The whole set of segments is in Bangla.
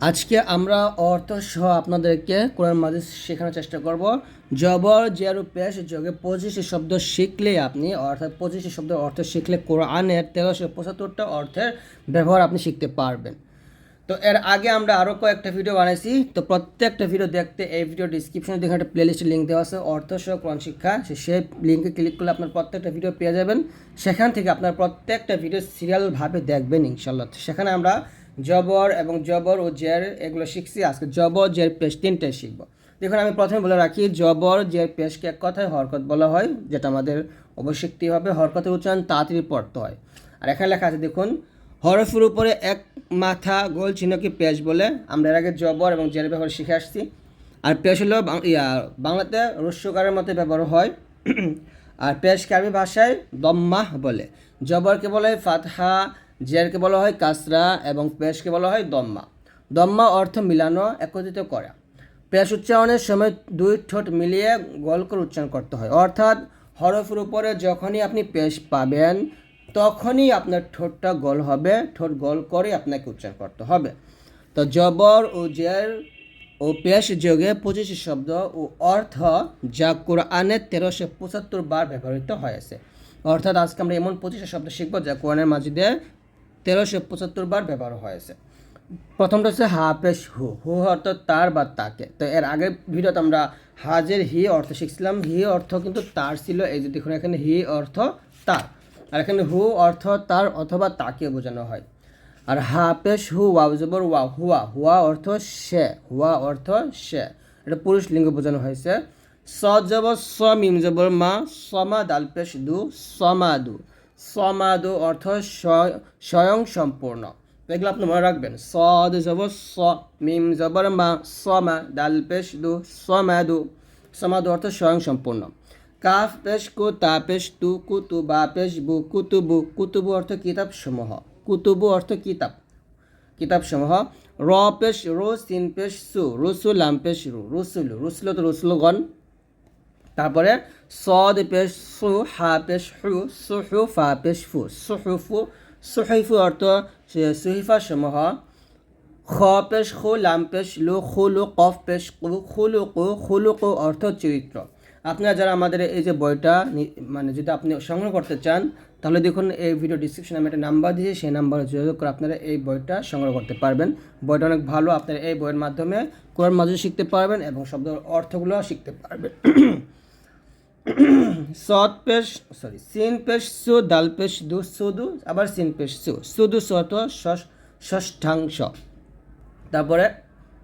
আজকে আমরা অর্থ সহ আপনাদেরকে কোরআন মাজিদ শেখানোর চেষ্টা করব। জবর, জেরু পেশ যোগে পঁচিশটি শব্দ শিখলে আপনি, অর্থাৎ পঁচিশটি শব্দের অর্থ শিখলে কোরআনের তেরোশো পঁচাত্তরটা অর্থের ব্যবহার আপনি শিখতে পারবেন। তো এর আগে আমরা আরও কয়েকটা ভিডিও বানাইছি। তো প্রত্যেকটা ভিডিও দেখতে এই ভিডিও ডিসক্রিপশনে দেখে একটা প্লেলিস্টের লিঙ্ক দেওয়া আছে। অর্থ সহ কোরআন শিক্ষা সেই লিঙ্কে ক্লিক করলে আপনার প্রত্যেকটা ভিডিও পেয়ে যাবেন। সেখান থেকে আপনার প্রত্যেকটা ভিডিও সিরিয়ালভাবে দেখবেন ইনশাল্লাহ সেখানে আমরা জবর এবং জবর ও জের, এগুলো শিখছি আজকে। জবর, জের, পেশ তিনটাই শিখব। দেখুন, আমি প্রথমে বলে রাখি, জবর, জের, পেশকে এক কথায় হরকত বলা হয়, যেটা আমাদের অবশ্যই হবে। হরকতের উচ্চারণ তাড়াতাড়ি পড়তে হয়। আর এখানে লেখা আছে, দেখুন, হরফের উপরে এক মাথা গোল চিহ্নকে পেশ বলে? আমরা এর আগে জবর এবং জের ব্যবহার শিখে আসছি। আর পেশ হলো ইয়া, বাংলাতে রস্যকারের মতো ব্যবহার হয়। আর পেশকে আরবি ভাষায় দম্মাহ বলে। জবরকে বলা ফাতহা জেরকে বলা হয় কাসরা এবং পেশকে বলা হয় দম্মা। দম্মা অর্থ মিলানো, একত্রিত করা। পেশ উচ্চারণের সময় দুই ঠোঁট মিলিয়ে গোল করে উচ্চারণ করতে হয়। অর্থাৎ হরফের উপরে যখনই আপনি পেশ পাবেন, তখনই আপনার ঠোঁটটা গোল হবে, ঠোঁট গোল করে আপনাকে উচ্চারণ করতে হবে। তো জবর ও জের ও পেশ যোগে পঁচিশ শব্দ ও অর্থ যা কোরআনে তেরোশো পঁচাত্তর বার ব্যবহৃত হয়েছে। অর্থাৎ আজকে আমরা এমন পঁচিশটা শব্দ শিখব যা কোরআনের মাজিদে তেরোশো পঁচাত্তর বার ব্যবহার হয়েছে। প্রথমটা হচ্ছে হা পেশ হু। হু অর্থ তার বা তাকে। তো এর আগের ভিডিওতে আমরা হাজের হি অর্থ শিখছিলাম। হি অর্থ কিন্তু তার ছিল। এই যে দেখুন এখানে হি অর্থ তার। আর এখানে হু অর্থ তার অথবা তাকে বোঝানো হয়। আর হা পেশ হু, ওয়াও জবর ওয়া হুয়া। হুয়া অর্থ সে। হুয়া অর্থ সে। এটা পুরুষ লিঙ্গ বোঝানো হয়েছে। স জবর, স মিম জবর, মা। সমা দাল পেশ দু। সমাদু সমাদু অর্থ স্ব- স্বয়ং সম্পূর্ণ এগুলো আপনি মনে রাখবেন। সদ জবর স, মিম জবর মা, সমা, দাল পেশ দু সমাদু সমাদু অর্থ স্বয়ং সম্পূর্ণ কাফ পেশ কু, তা পেশ তু, কুতু, বা পেশ বু, কুতুবু। কুতুবু অর্থ কিতাব সমূহ কুতুবু অর্থ কিতাব। কিতাব সমূহ র পেশ রো, সিন পেশ সু, রসুল লাম পেশ রু। রসুল রসুল তো রসুলগণ। তারপরে সদ পেশ সু, হা পেশ হু, সুহু, ফা পেশ ফু। সুহুফু, সুহিফু অর্থ সুহিফা সমূহ। খ পেশ খু লাম পেশ লু খুলু কফ পেশ কু খুলু কু খুলু কু অর্থ চরিত্র। আপনারা যারা আমাদের এই যে বইটা মানে যদি আপনি সংগ্রহ করতে চান, তাহলে দেখুন এই ভিডিও ডিসক্রিপশনে আমি একটা নাম্বার দিয়েছি, সেই নাম্বারে যোগাযোগ করে আপনারা এই বইটা সংগ্রহ করতে পারবেন। বইটা অনেক ভালো, আপনারা এই বইয়ের মাধ্যমে কোরআন মাঝে শিখতে পারবেন এবং শব্দ অর্থগুলো শিখতে পারবেন। সৎ পেশ সরি সিন পেশ সু, দাল পেশ দু, সুদু, আবার সিন পেশ সু। সুদু সত ষষ- ষষ্ঠাংশ। তারপরে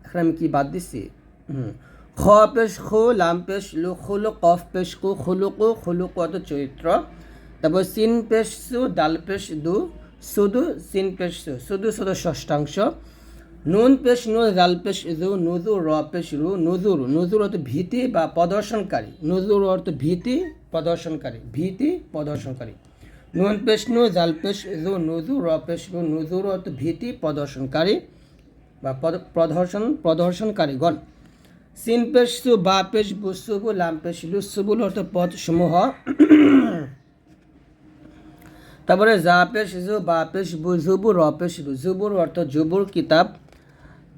এখন আমি কি বাদ দিচ্ছি হুম, খ পেশ খু, লাম পেশ লু, খুলু, কফ পেশ কু খুলুকু খুলুকু অত চরিত্র তারপর সিন পেশ সু, দাল পেশ দু, সুদু, সিন পেশ সু। সুদু শুধু ষষ্ঠাংশ। নুন পেশ নু জাল পেশ জু নুজু র পেশ রু, নুজুর। নুজুর অর্থ ভীতি বা প্রদর্শনকারী। নুজুর অর্থ ভীতি, প্রদর্শনকারী। ভীতি, প্রদর্শনকারী। নুন পেশ নু জাল পেশ জু নুজু র পেশ রু, নুজুর অর্থ ভীতি, প্রদর্শনকারী বা প্রদর্শন, প্রদর্শনকারীগণ। সিন পেশ সু, বা পেশ বুসুবু লাম পেশ লু সুবুল অর্থ পদ সমূহ। তারপরে জা পেশ জু বা পেশ বু জুবু র পেশ জুবুর অর্থ জুবুর কিতাব।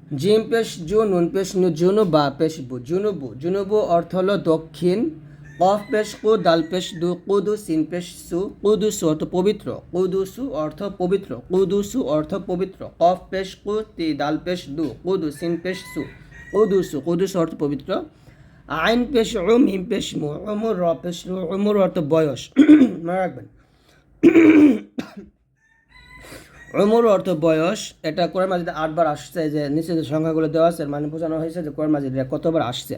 জিম পেশ জু, নুন পেশ নু জুনু, বা পেশ বু জুনুবু জুনুবু অর্থ হলো দক্ষিণ, কফ পেশ কু দাল পেশ দু কুদু সিন পেশ সু কুদুসু অর্থ পবিত্র। কুদুসু অর্থ পবিত্র। কুদুসু অর্থ পবিত্র। কফ পেশ কু, তি দাল পেশ দু কুদু সিন পেশ সু। কুদুসু কুদুসু অর্থ পবিত্র। আইন পেশ উম হিম পেশ মু উমুর র পেশ উমুর অর্থ বয়স। মনে রাখবেন। উমর অর্থ বয়স, এটা কোরআন মাজিদে আটবার আসছে যে নিচে যে সংখ্যাগুলো দেওয়া আছে মানে বোঝানো হয়েছে যে কোরআন মাজিদে কতবার আসছে।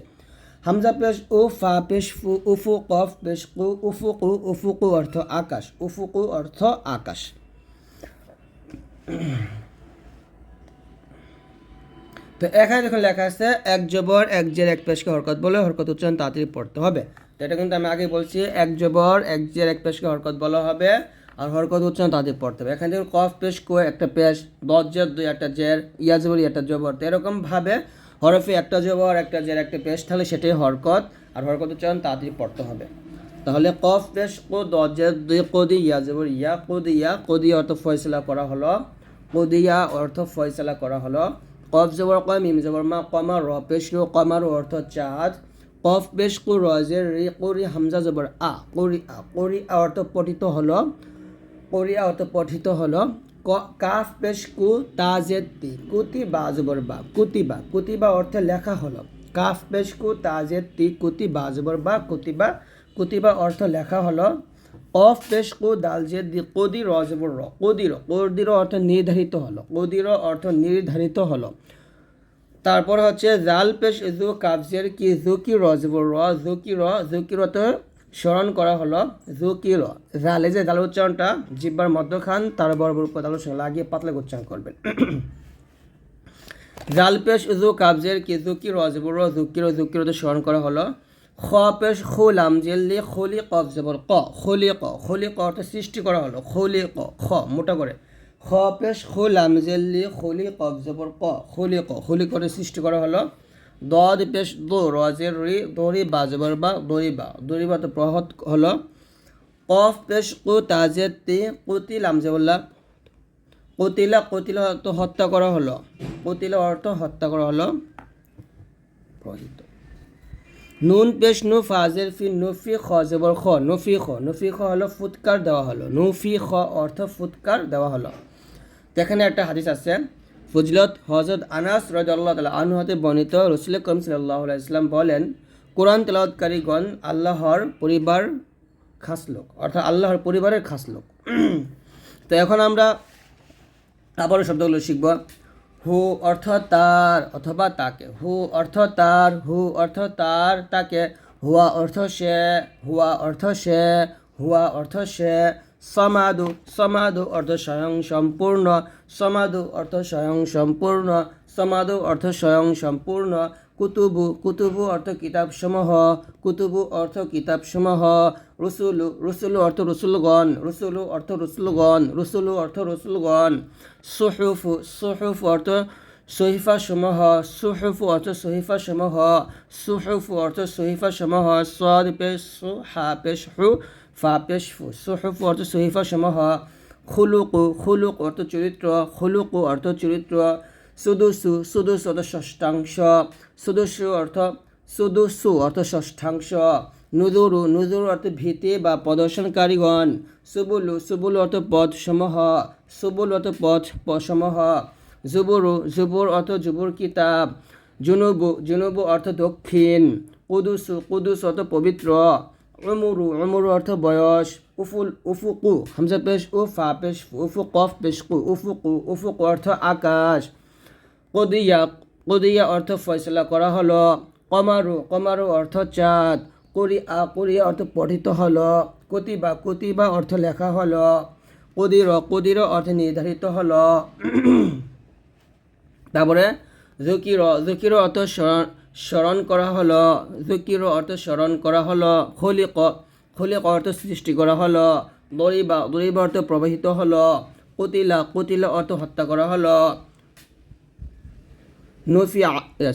হামজা পেশ উ, ফা পেশ ফু উফু কফ পেশ কু উফুকু উফুকু অর্থ আকাশ উফুকু অর্থ আকাশ। তো এখানে যখন লেখা আছে, এক জবর, এক জের, এক পেশকে হরকত বলে, হরকত উচ্চারণ তাড়াতাড়ি পড়তে হবে। এটা কিন্তু আমি আগে বলছি, এক জবর, এক জের, এক পেশকে হরকত বলা হবে। আর হরকত উচ্চারণ তাদের পড়তে হবে। এখানে দেখুন কফ, পেশ, কো, একটা পেশ দশ দুই একটা জের ইয়া জবর একটা জবর তো এরকমভাবে হরফে একটা জবর একটা জের, একটা পেশ, তাহলে সেটাই হরকত। আর হরকত উচ্চারণ তাড়াতাড়ি পড়তে হবে। তাহলে কফ, পেশ, কো দজের দুই কদি ইয়া জবর ইয়া কদি ইয়া কদি অর্থ ফয়সলা করা হলো। কদিয়া অর্থ ফয়সলা করা হলো। কফ জবর কয় মিম জবর মা কমা র, পেশ রু কমার অর্থ চাঁদ। কফ বেশ কু রজের রি করি হামজা জবর আ করি আ করি অর্থ পঠিত হলো। আ অর্থ পঠিত হলো কাফ পেশ কু তাজেদ তি কুতি বা জবর বা কুতিবা কুতিবা অর্থে লেখা হলো, কাফ পেশ কু তাজেদ তি কুতি বা জবর বা কুতিবা কুতিবা অর্থ লেখা হলো অফ পেশ কু, দাল জেদ দি কদি র জবর র কদির কদির অর্থ নির্ধারিত হলো কদির অর্থ নির্ধারিত হলো। তারপর হচ্ছে, জাল পেশ জু কাবজের কি জুকি র জবর র জুকি র জুকি রতে স্মরণ করা হলো জুকি র জালে যে জাল উচ্চারণটা জিব্বার মধ্যখান, তার বরাবর উপর সঙ্গে লাগিয়ে পাতলা উচ্চারণ করবেন। জাল পেশ জু কাবজের কি জুকি র জবর র জুকি র জুকি রতে স্মরণ করা হলো। খ পেশ খুলাম জেল্লি খলি কফ জবর ক খলি ক খলি ক অর্থ সৃষ্টি করা হলো। খলি ক খ, মোটা করে। খ পেশ খুলাম জেল্লি খলি কফ জবর ক খলি ক খলি করে সৃষ্টি করা হলো। দদ পেশ দো রজের রি দড়ি বা, জবর বা দড়ি বা। দড়ি বা তো প্রহত হলো। কফ পেশ কু তাজের তি কুতিলাম জবল্লা কতিলা কতিলা অর্থ হত্যা করা হলো। কতিলা অর্থ হত্যা করা হলো। প্রহিত। নুন পেশ নু, ফাজের ফি, নফি খ, জবর খ, নফি খ। নফি খ হলো ফুৎকার দেওয়া হলো। নফি খ অর্থ ফুৎকার দেওয়া হলো। তো এখানে একটা হাদিস আছে। ফজলত হজরত আনাস রদ আল্লাহ তালা আনু হাতে বর্ণিত রসুল করিম সাল্লাহ ইসলাম বলেন, কোরআন তেলাওয়াতকারীগণ আল্লাহর পরিবার খাস লোক, অর্থাৎ আল্লাহর পরিবারের খাস লোক। তো এখন আমরা আবারও শব্দগুলো শিখব। হু অর্থ তার অথবা তাকে। হু অর্থ তার, হু অর্থ তার তাকে। হুয়া অর্থ সে, হুয়া অর্থ সে, হুয়া অর্থ সে। সমাদু সমাদু অর্থ স্বয়ং সম্পূর্ণ সমাদু অর্থ স্বয়ং সম্পূর্ণ সমাদু অর্থ স্বয়ং সম্পূর্ণ, কুতুবু কুতুবু অর্থ কিতাবসমূহ, কুতুবু অর্থ কিতাবসমূহ, রসুলু রসুলু অর্থ রসুলগণ, রসুলু অর্থ রসুলগণ, রসুলু অর্থ রসুলগণ, সুহুফু, সুহুফ অর্থ সহিফা সমূহ সুহুফু অর্থ সহিফা সমূহ সুহুফু অর্থ সহিফা সমূহ সদ পেশ হা পেশ হু ফা পেশ ফু সুহুফু অর্থ সহিফা সমূহ, খুলুকু, খুলুক অর্থ চরিত্র, খুলুকু অর্থ চরিত্র, সুদুসু, সুদুস অর্থ ষষ্ঠাংশ, সুদুসু অর্থ সুদুসু অর্থ ষষ্ঠাংশ নুদুরু নুদুর অর্থ ভীতি বা প্রদর্শনকারীগণ, সুবুলু, সুবুল অর্থ পদ সমূহ, সুবুল অর্থ পথ সমূহ, জুবুরু, জুবুর অর্থ জুবুর কিতাব, জুনুবু জুনুবু অর্থ দক্ষিণ, কুদুসু, কুদুস অর্থ পবিত্র উমুরু উমুরু অর্থ বয়স উফুল উফুকু হামজা পেশ উ ফা পেশ উফু কফ পেশ কু উফুকু উফুক অর্থ আকাশ কদিয়া কদিয়া অর্থ ফয়সলা করা হলো কমারু কমারু অর্থ চাঁদ করিয়া করিয়া অর্থ পঠিত হলো কতিবা কতিবা অর্থ লেখা হলো কদির কদির অর্থ নির্ধারিত হলো তারপরে জকির জকির অর্থ স্মরণ স্মরণ করা হলো জকির অর্থ স্মরণ করা হলো, খলিক খলিক অর্থ সৃষ্টি করা হলো, দরিবা, দরিব অর্থ প্রবাহিত হলো, কতিলা কতিলা অর্থ হত্যা করা হলো। নফি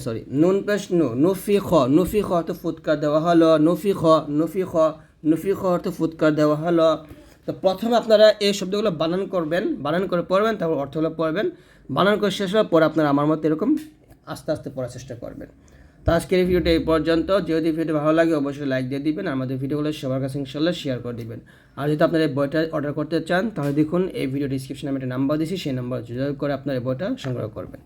সরি নুন পেশ নু নফি খ নফি খ অর্থ ফুৎকার দেওয়া হলো নফি খ নফি খ নফি খ অর্থ ফুৎকার দেওয়া হলো। তো প্রথমে আপনারা এই শব্দগুলো বানান করবেন, বানান করে পড়বেন, তারপর অর্থগুলো পড়বেন। বানান করে শেষ হওয়ার পর আপনারা আমার মতো এরকম আস্তে আস্তে পড়ার চেষ্টা করবেন। তো আজকের এই ভিডিওটা এই পর্যন্ত। যদি ভিডিও ভালো লাগে, অবশ্যই লাইক দিয়ে দিবেন। আমাদের ভিডিওগুলো সবার কাছে ইনশাল্লাহ শেয়ার করে দিবেন। আর যদি আপনার এই বইটা অর্ডার করতে চান, তাহলে দেখুন, এই ভিডিও ডিসক্রিপশনে আমি একটা নাম্বার দিয়েছি, সেই নাম্বার যোগাযোগ করে আপনার এই বইটা সংগ্রহ করবেন।